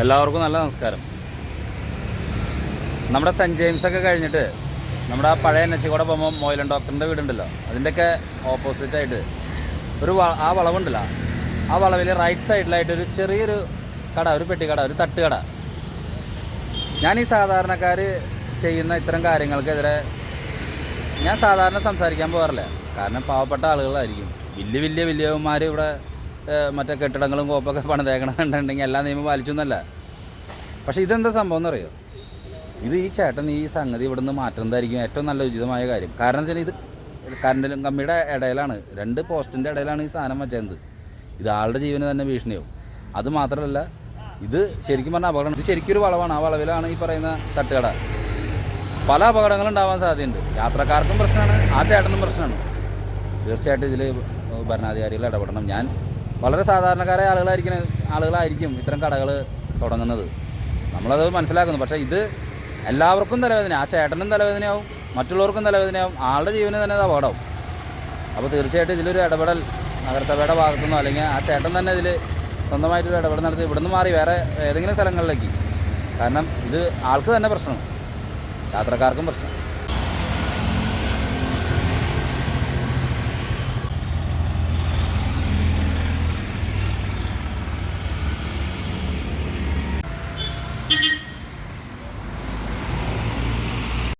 എല്ലാവർക്കും നല്ല നമസ്കാരം. നമ്മുടെ സെന്റ് ജെയിംസ് ഒക്കെ കഴിഞ്ഞിട്ട് നമ്മുടെ ആ പഴയ എൻ എച്ച് കൂടെ പോകുമ്പോൾ മോയിലൻ ഡോക്ടറിന്റെ വീടുണ്ടല്ലോ. അതിന്റെയൊക്കെ ഓപ്പോസിറ്റായിട്ട് ഒരു ആ വളവുണ്ടല്ലോ. ആ വളവിൽ റൈറ്റ് സൈഡിലായിട്ട് ഒരു ചെറിയൊരു കട ഒരു പെട്ടിക്കട ഒരു തട്ടുകട ഞാൻ ഈ സാധാരണക്കാർ ചെയ്യുന്ന ഇത്തരം കാര്യങ്ങൾക്കെതിരെ ഞാൻ സാധാരണ സംസാരിക്കാൻ പോകാറില്ല. കാരണം പാവപ്പെട്ട ആളുകളായിരിക്കും. വലിയ വലിയ വലിയവന്മാർ ഇവിടെ മറ്റേ കെട്ടിടങ്ങളും കോപ്പൊക്കെ പണിതേക്കണമെന്നുണ്ടെങ്കിൽ എല്ലാ നിയമം പാലിച്ചു എന്നല്ല പക്ഷേ ഇതെന്താ സംഭവം എന്നറിയോ? ഇത് ഈ ചേട്ടൻ ഈ സംഗതി ഇവിടുന്ന് മാറ്റുന്നതായിരിക്കും ഏറ്റവും നല്ല ഉചിതമായ കാര്യം. കാരണം വെച്ചാൽ ഇത് കറണ്ടിലും കമ്പിയുടെ ഇടയിലാണ്. രണ്ട് പോസ്റ്റിന്റെ ഇടയിലാണ് ഈ സാധനം വെച്ചത് ഇത് ആളുടെ ജീവന് തന്നെ ഭീഷണിയാവും. അത് മാത്രമല്ല ഇത് ശരിക്കും പറഞ്ഞാൽ അപകടം. ഇത് ശരിക്കും ഒരു വളവാണ്. ആ വളവിലാണ് ഈ പറയുന്ന തട്ടുകട. പല അപകടങ്ങളും ഉണ്ടാവാൻ സാധ്യതയുണ്ട്. യാത്രക്കാർക്കും പ്രശ്നമാണ് ആ ചേട്ടനും പ്രശ്നമാണ്. തീർച്ചയായിട്ടും ഇതിൽ ഭരണാധികാരികൾ ഇടപെടണം. ഞാൻ വളരെ സാധാരണക്കാരായ ആളുകളായിരിക്കും ആളുകളായിരിക്കും ഇത്തരം കടകൾ തുടങ്ങുന്നത്. നമ്മളത് മനസ്സിലാക്കുന്നു. പക്ഷേ ഇത് എല്ലാവർക്കും തലവേദന ആ ചേട്ടനും തലവേദനയാവും മറ്റുള്ളവർക്കും തലവേദനയാവും. ആളുടെ ജീവന് തന്നെ അത് അപകടമാവും അപ്പോൾ തീർച്ചയായിട്ടും ഇതിലൊരു ഇടപെടൽ നഗരസഭയുടെ ഭാഗത്തുനിന്നോ അല്ലെങ്കിൽ ആ ചേട്ടൻ തന്നെ ഇതിൽ സ്വന്തമായിട്ടൊരു ഇടപെടൽ നടത്തി ഇവിടുന്ന് മാറി വേറെ ഏതെങ്കിലും സ്ഥലങ്ങളിലേക്ക്. കാരണം ഇത് ആൾക്ക് തന്നെ പ്രശ്നം യാത്രക്കാർക്കും പ്രശ്നം